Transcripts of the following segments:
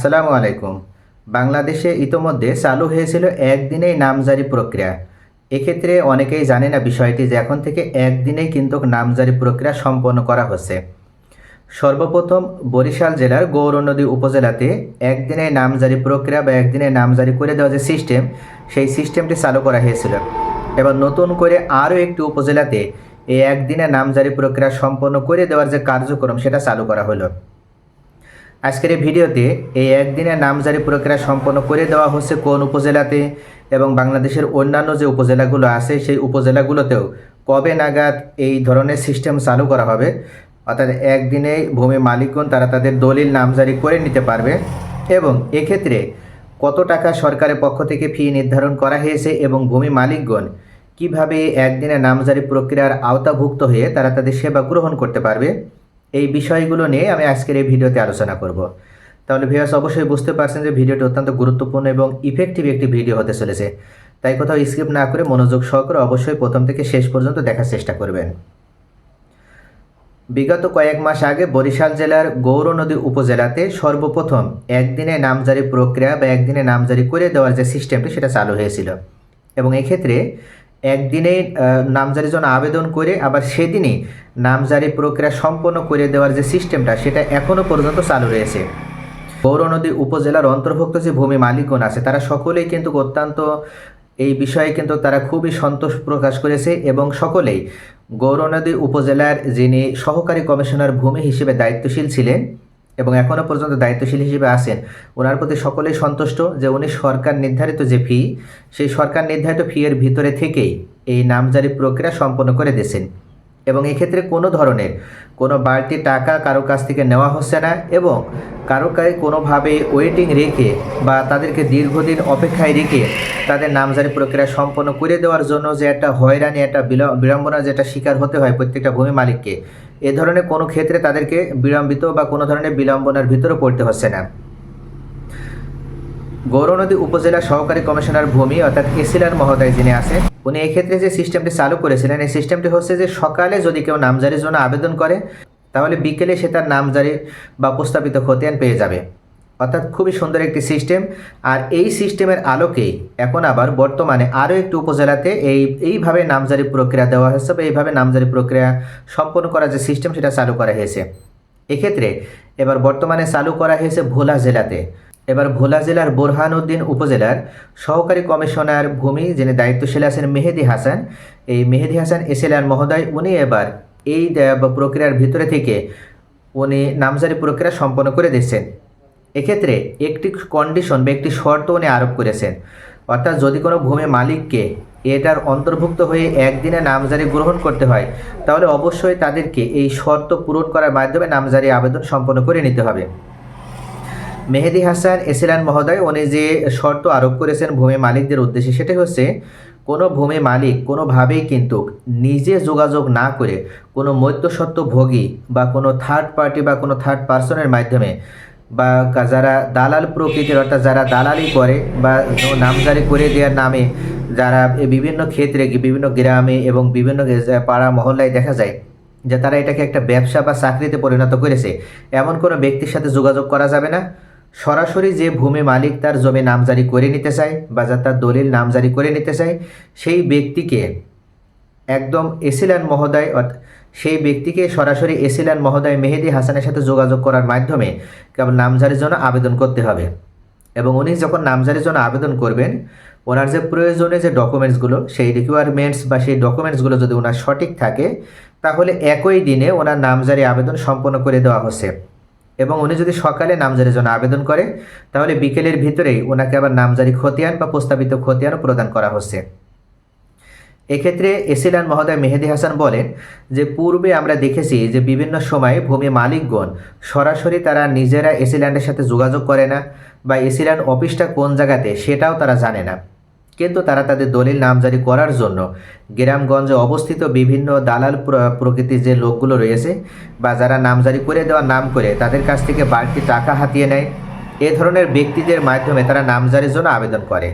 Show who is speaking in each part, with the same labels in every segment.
Speaker 1: আসসালামু আলাইকুম। বাংলাদেশে ইতোমধ্যে চালু হয়েছিল একদিনেই নামজারি প্রক্রিয়া। এক্ষেত্রে অনেকেই জানে না বিষয়টি যে এখন থেকে একদিনেই কিন্তু নামজারি প্রক্রিয়া সম্পন্ন করা হচ্ছে। সর্বপ্রথম বরিশাল জেলার গৌরনদী উপজেলাতে একদিনে নামজারি প্রক্রিয়া বা একদিনে নামজারি করে দেওয়া যে সিস্টেম, সেই সিস্টেমটি চালু করা হয়েছিল। এবার নতুন করে আরও একটি উপজেলাতে এই একদিনে নামজারি প্রক্রিয়া সম্পন্ন করে দেওয়ার যে কার্যক্রম, সেটা চালু করা হলো। আজকের এই ভিডিওতে এই একদিনের নামজারি প্রক্রিয়া সম্পন্ন করে দেওয়া হচ্ছে কোন উপজেলাতে এবং বাংলাদেশের অন্যান্য যে উপজেলাগুলো আছে, সেই উপজেলাগুলোতেও কবে নাগাদ এই ধরনের সিস্টেম চালু করা হবে? অর্থাৎ একদিনেই ভূমি মালিকগণ তারা তাদের দলিল নামজারি করে নিতে পারবে এবং এক্ষেত্রে কত টাকা সরকারের পক্ষ থেকে ফি নির্ধারণ করা হয়েছে এবং ভূমি মালিকগণ কীভাবে একদিনে নামজারি প্রক্রিয়ার আওতাভুক্ত হয়ে তারা তাদের সেবা গ্রহণ করতে পারবে? এই বিষয়গুলো নিয়ে আমি আজকের এই ভিডিওতে আলোচনা করব। তাহলে ভিউয়ার্স অবশ্যই বুঝতে পারছেন যে ভিডিওটি অত্যন্ত গুরুত্বপূর্ণ এবং ইফেক্টিভ একটি ভিডিও হতে চলেছে। তাই কোথাও স্কিপ না করে মনোযোগ সহকারে অবশ্যই প্রথম থেকে শেষ পর্যন্ত দেখার চেষ্টা করবেন। বিগত কয়েক মাস আগে বরিশাল জেলার গৌর নদী উপজেলাতে সর্বপ্রথম একদিনে নামজারি প্রক্রিয়া বা একদিনে নামজারি করে দেওয়ার যে সিস্টেমটি সেটা চালু হয়েছিল। এবং এক্ষেত্রে একদিনে নামজারির জন্য আবেদন করে আবার সেদিনই নামজারি প্রক্রিয়া সম্পন্ন করে দেওয়ার যে সিস্টেমটা, সেটা এখনও পর্যন্ত চালু রয়েছে। গৌরনদী উপজেলার অন্তর্ভুক্ত যে ভূমি মালিকগণ আছে, তারা সকলেই কিন্তু অত্যন্ত, এই বিষয়ে কিন্তু তারা খুবই সন্তোষ প্রকাশ করেছে এবং সকলেই গৌরনদী উপজেলার যিনি সহকারী কমিশনার ভূমি হিসেবে দায়িত্বশীল ছিলেন এবং এখনও পর্যন্ত দায়িত্বশীল হিসেবে আছেন। ওনার প্রতি সকলেই সন্তুষ্ট যে উনি সরকার নির্ধারিত যে ফি সেই সরকার নির্ধারিত ফি এর ভিতরে থেকেই এই নামজারি প্রক্রিয়া সম্পন্ন করে দিয়েছেন। এবং এক্ষেত্রে কোনো ধরনের কোনো বাড়তি টাকা কারও কাছ থেকে নেওয়া হচ্ছে না এবং কারও কাছে কোনোভাবে ওয়েটিং রেখে বা তাদেরকে দীর্ঘদিন অপেক্ষায় রেখে তাদের নামজারি প্রক্রিয়া সম্পন্ন করে দেওয়ার জন্য যে একটা হয়রানি, একটা বিড়ম্বনা যেটা শিকার হতে হয় প্রত্যেকটা ভূমি মালিককে এ ধরনের কোনো ক্ষেত্রে তাদেরকে বিলম্বিত বা কোনো ধরনের বিলম্বনার ভিতরে পড়তে হচ্ছে না। গৌরনদী উপজেলা সহকারী কমিশনার ভূমি অর্থাৎ এসিলার মহোদয় যিনি আছেন, উনি এক্ষেত্রে যে সিস্টেমটি চালু করেছিলেন, এই সিস্টেমটি হচ্ছে যে সকালে যদি কেউ নামজারির জন্য আবেদন করে, তাহলে বিকেলে সে তার নামজারি বা প্রস্তাবিত খতিয়ান পেয়ে যাবে। অর্থাৎ খুবই সুন্দর একটি সিস্টেম আর এই সিস্টেমের আলোকেই এখন আবার বর্তমানে আরও একটি উপজেলাতে এই, এইভাবে নামজারি প্রক্রিয়া দেওয়া হয়েছে বা এইভাবে নামজারি প্রক্রিয়া সম্পন্ন করার যে সিস্টেম সেটা চালু করা হয়েছে। এক্ষেত্রে এবার বর্তমানে চালু করা হয়েছে ভোলা জেলাতে। এবার ভোলা জেলার বোরহানউদ্দিন উপজেলার সহকারী কমিশনার ভূমি যিনি দায়িত্বশীল আছেন মেহেদি হাসান। এই মেহেদি হাসান এসএলআর মহোদয়, উনি এবার এই প্রক্রিয়ার ভিতরে থেকে উনি নামজারি প্রক্রিয়া সম্পন্ন করে দিচ্ছেন। এক্ষেত্রে একটি কন্ডিশন বা একটি শর্ত উনি আরোপ করেছেন। অর্থাৎ যদি কোনো ভূমি মালিককে এটার অন্তর্ভুক্ত হয়ে একদিনে নামজারি গ্রহণ করতে হয়, তাহলে অবশ্যই তাদেরকে এই শর্ত পূরণ করার মাধ্যমে নামজারি আবেদন সম্পন্ন করে নিতে হবে। মেহেদি হাসান এসিলান মহোদয়, উনি যে শর্ত আরোপ করেছেন ভূমি মালিকদের উদ্দেশ্যে, সেটা হচ্ছে কোনো ভূমি মালিক কোনোভাবেই কিন্তু নিজে যোগাযোগ না করে কোনো মধ্যসত্ত্ব ভোগী বা কোনো থার্ড পার্টি বা কোনো থার্ড পার্সনের মাধ্যমে বা যারা দালাল প্রকৃতির, অর্থাৎ যারা দালালি করে বা নামজারি করে দেওয়ার নামে যারা বিভিন্ন ক্ষেত্রে বিভিন্ন গ্রামে এবং বিভিন্ন পাড়া মহল্লায় দেখা যায় যে তারা এটাকে একটা ব্যবসা বা চাকরিতে পরিণত করেছে, এমন কোনো ব্যক্তির সাথে যোগাযোগ করা যাবে না। সরাসরি যে ভূমি মালিক তার জমি নামজারি করে নিতে চায় বা যা তার দলিল নামজারি করে নিতে চায়, সেই ব্যক্তিকে একদম এসিলান মহোদয় সেই ব্যক্তিকে সরাসরি এসিলান মহোদয় মেহেদি হাসানের সাথে যোগাযোগ করার মাধ্যমে কেবল নামজারির জন্য আবেদন করতে হবে। এবং উনি যখন নামজারির জন্য আবেদন করবেন, ওনার যে প্রয়োজনে যে ডকুমেন্টসগুলো, সেই রিকোয়ারমেন্টস বা সেই ডকুমেন্টসগুলো যদি ওনার সঠিক থাকে, তাহলে একই দিনে ওনার নামজারি আবেদন সম্পন্ন করে দেওয়া হচ্ছে। এবং উনি যদি সকালে নামজারির জন্য আবেদন করে, তাহলে বিকেলের ভিতরেই ওনাকে আবার নামজারি খতিয়ান বা প্রস্তাবিত খতিয়ানও প্রদান করা হচ্ছে। এক্ষেত্রে এসিলান মহোদয় মেহেদি হাসান বলেন যে, পূর্বে আমরা দেখেছি যে বিভিন্ন সময়ে ভূমি মালিকগণ সরাসরি তারা নিজেরা এসিল্যান্ডের সাথে যোগাযোগ করে না বা এসিল্যান্ড অফিসটা কোন জায়গাতে সেটাও তারা জানে না। কিন্তু তারা তাদের দলিল নামজারি করার জন্য গ্রামগঞ্জে অবস্থিত বিভিন্ন দালাল প্রকৃতির যে লোকগুলো রয়েছে বা যারা নামজারি করে দেওয়ার নাম করে তাদের কাছ থেকে বাড়তি টাকা হাতিয়ে নেয়। এ ধরনের ব্যক্তিদের মাধ্যমে তারা নামজারির জন্য আবেদন করে।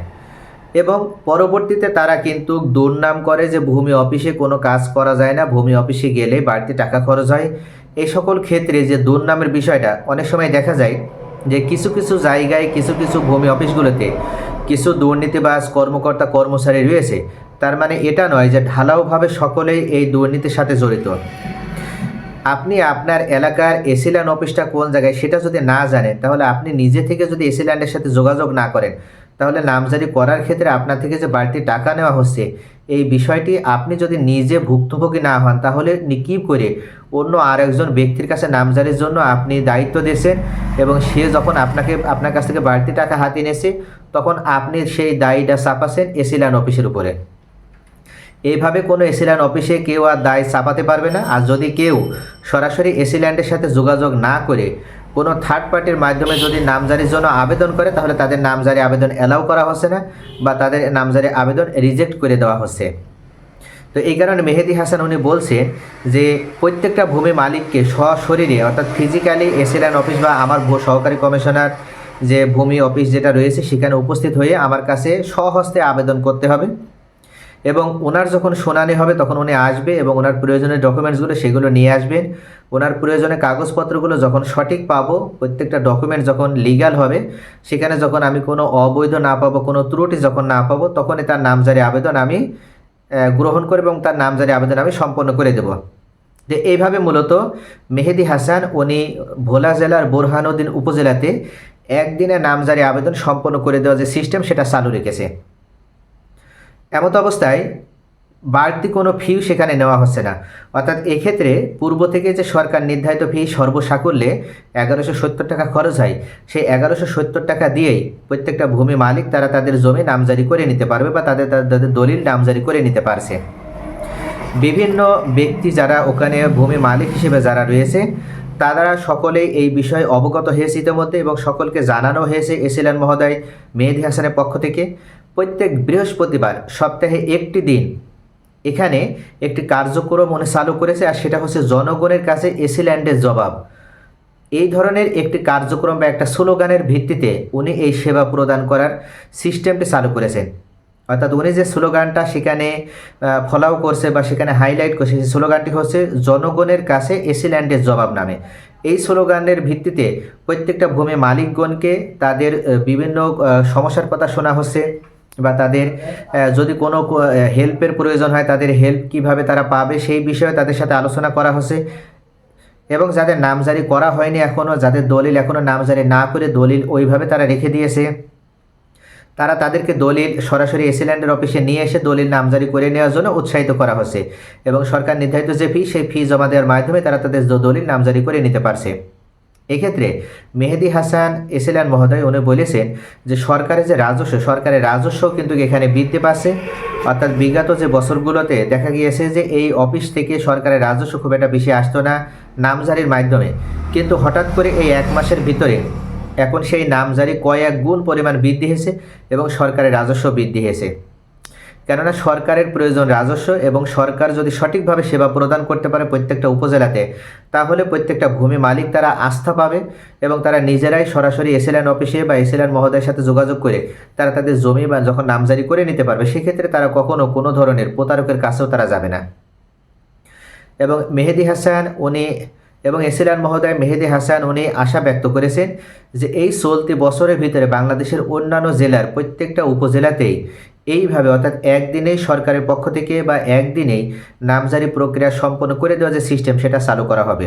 Speaker 1: এবং পরবর্তীতে তারা কিন্তু দুর্নাম করে যে ভূমি অফিসে কোনো কাজ করা যায় না, ভূমি অফিসে গেলে বাড়তি টাকা খরচ হয়। এই সকল ক্ষেত্রে যে দুর্নামের বিষয়টা, অনেক সময় দেখা যায় যে কিছু কিছু জায়গায়, কিছু কিছু ভূমি অফিসগুলোতে কিছু দুর্নীতিবাজ কর্মকর্তা, কর্মচারী রয়েছে। তার মানে এটা নয় যে ঢালাওভাবে সকলেই এই দুর্নীতির সাথে জড়িত। আপনি আপনার এলাকার এসিল্যান্ড অফিসটা কোন জায়গায় সেটা যদি না জানেন, তাহলে আপনি নিজে থেকে যদি এসিল্যান্ডের সাথে যোগাযোগ না করেন তাহলে নামজারি করার ক্ষেত্রে আপনার থেকে যে বাড়তি টাকা নেওয়া হচ্ছে, এই বিষয়টি আপনি যদি নিজে ভুক্তভোগী না হন, তাহলে কী করে অন্য আরেকজন ব্যক্তির কাছে নামজারির জন্য আপনি দায়িত্ব দিয়েছেন এবং সে যখন আপনাকে, আপনার কাছ থেকে বাড়তি টাকা হাতিয়ে নিয়েছে, তখন আপনি সেই দায়ীটা চাপাচ্ছেন এসিল্যান্ড অফিসের উপরে। এইভাবে কোনো এসিল্যান্ড অফিসে কেউ আর দায় চাপাতে পারবে না। আর যদি কেউ সরাসরি এসিল্যান্ডের সাথে যোগাযোগ না করে কোনো থার্ড পার্টির মাধ্যমে যদি নামজারির জন্য আবেদন করে, তাহলে তাদের নামজারি আবেদন অ্যালাউ করা হচ্ছে না বা তাদের নামজারি আবেদন রিজেক্ট করে দেওয়া হচ্ছে। তো এই কারণে মেহেদি হাসান উনি বলছেন যে, প্রত্যেকটা ভূমি মালিককে সশরীরে, অর্থাৎ ফিজিক্যালি এসিল্যান্ড অফিস বা আমার সহকারী কমিশনার যে ভূমি অফিস যেটা রয়েছে, সেখানে উপস্থিত হয়ে আমার কাছে স্বহস্তে আবেদন করতে হবে। এবং ওনার যখন শোনানি হবে, তখন উনি আসবে এবং ওনার প্রয়োজনীয় ডকুমেন্টসগুলো সেগুলো নিয়ে আসবেন। ওনার প্রয়োজনীয় কাগজপত্রগুলো যখন সঠিক পাবো, প্রত্যেকটা ডকুমেন্ট যখন লিগ্যাল হবে, সেখানে যখন আমি কোনো অবৈধ না পাবো, কোনো ত্রুটি যখন না পাবো, তখনই তার নামজারি আবেদন আমি গ্রহণ করে এবং তার নামজারি আবেদন আমি সম্পন্ন করে দেব। যে এইভাবে মূলত মেহেদি হাসান উনি ভোলা জেলার বোরহানুদ্দিন উপজেলাতে একদিনে নামজারি আবেদন সম্পন্ন করে দেওয়া যে সিস্টেম, সেটা চালু রেখেছে। এমত অবস্থায় বাড়তি কোনো ফিও সেখানে নেওয়া হচ্ছে না। অর্থাৎ এক্ষেত্রে পূর্ব থেকে যে সরকার নির্ধারিত ফি সর্বসাকুল্যে এগারোশো সত্তর টাকা খরচ হয়। সেই এগারোশো সত্তর টাকা দিয়েই প্রত্যেকটা ভূমি মালিক তারা তাদের জমি নামজারি করে নিতে পারবে বা তাদের তাদের দলিল নামজারি করে নিতে পারছে। বিভিন্ন ব্যক্তি যারা ওখানে ভূমি মালিক হিসেবে যারা রয়েছে, তারা সকলেই এই বিষয়ে অবগত হয়েছে ইতিমধ্যে এবং সকলকে জানানো হয়েছে এসিলান মহোদয় মেহেদি হাসানের পক্ষ থেকে। প্রত্যেক বৃহস্পতিবার সপ্তাহে একটি দিন। এখানে একটি কার্যক্রম উনি চালু করেছে আর সেটা হচ্ছে জনগণের কাছে এসিল্যান্ডের জবাব। এই ধরনের একটি কার্যক্রম বা একটা স্লোগানের ভিত্তিতে উনি এই সেবা প্রদান করার সিস্টেমটি চালু করেছেন। অর্থাৎ উনি যে স্লোগানটা সেখানে ফলাও করছে বা সেখানে হাইলাইট করছে, সেই স্লোগানটি হচ্ছে জনগণের কাছে এসিল্যান্ডের জবাব নামে। এই স্লোগানের ভিত্তিতে প্রত্যেকটা ভূমি মালিকগণকে তাদের বিভিন্ন সমস্যার কথা শোনা হচ্ছে। বা তাদের যদি কোনো হেল্পের প্রয়োজন হয়, তাদের হেল্প কীভাবে তারা পাবে সেই বিষয়ে তাদের সাথে আলোচনা করা হচ্ছে এবং যাদের নামজারি করা হয়নি এখনও যাদের দলিল এখনও নামজারি না করে দলিল ওইভাবে তারা রেখে দিয়েছে। তারা তাদেরকে দলিল সরাসরি এসিল্যান্ডের অফিসে নিয়ে এসে দলিল নামজারি করে নেওয়ার জন্য উৎসাহিত করা হচ্ছে এবং সরকার নির্ধারিত যে ফি সেই ফি জমা দেওয়ার মাধ্যমে তারা তাদের দলিল নামজারি করে নিতে পারছে। এক্ষেত্রে মেহেদি হাসান এসিলান মহোদয়, উনি বলেছেন যে সরকারের যে রাজস্ব, সরকারের রাজস্ব কিন্তু এখানে বৃদ্ধি পাচ্ছে। অর্থাৎ বিগত যে বছরগুলোতে দেখা গিয়েছে যে এই অফিস থেকে সরকারের রাজস্ব খুব একটা বেশি আসতো না নামজারির মাধ্যমে। কিন্তু হঠাৎ করে এই এক মাসের ভিতরে এখন সেই নামজারি কয়েক গুণ পরিমাণ বৃদ্ধি হয়েছে এবং সরকারের রাজস্ব বৃদ্ধি হয়েছে। কেননা সরকারের প্রয়োজন রাজস্ব এবং সরকার যদি সঠিকভাবে সেবা প্রদান করতে পারে প্রত্যেকটা উপজেলাতে, তাহলে প্রত্যেকটা ভূমি মালিক তারা আস্থা পাবে এবং তারা নিজেরাই সরাসরি এসিল্যান্ড অফিসে বা এসিল্যান্ড মহোদয়ের সাথে যোগাযোগ করে তারা তাদের জমি বা যখন নামজারি করে নিতে পারবে, সেক্ষেত্রে তারা কখনো কোনো ধরনের প্রতারকের কাছেও তারা যাবে না। এবং মেহেদি হাসান উনি এবং এসিলান মহোদয় মেহেদি হাসান উনি আশা ব্যক্ত করেছেন যে এই চলতি বছরের ভিতরে বাংলাদেশের অন্যান্য জেলার প্রত্যেকটা উপজেলাতেই এইভাবে অর্থাৎ একদিনেই সরকারের পক্ষ থেকে বা একদিনেই নামজারি প্রক্রিয়া সম্পন্ন করে দেওয়া যে সিস্টেম সেটা চালু করা হবে।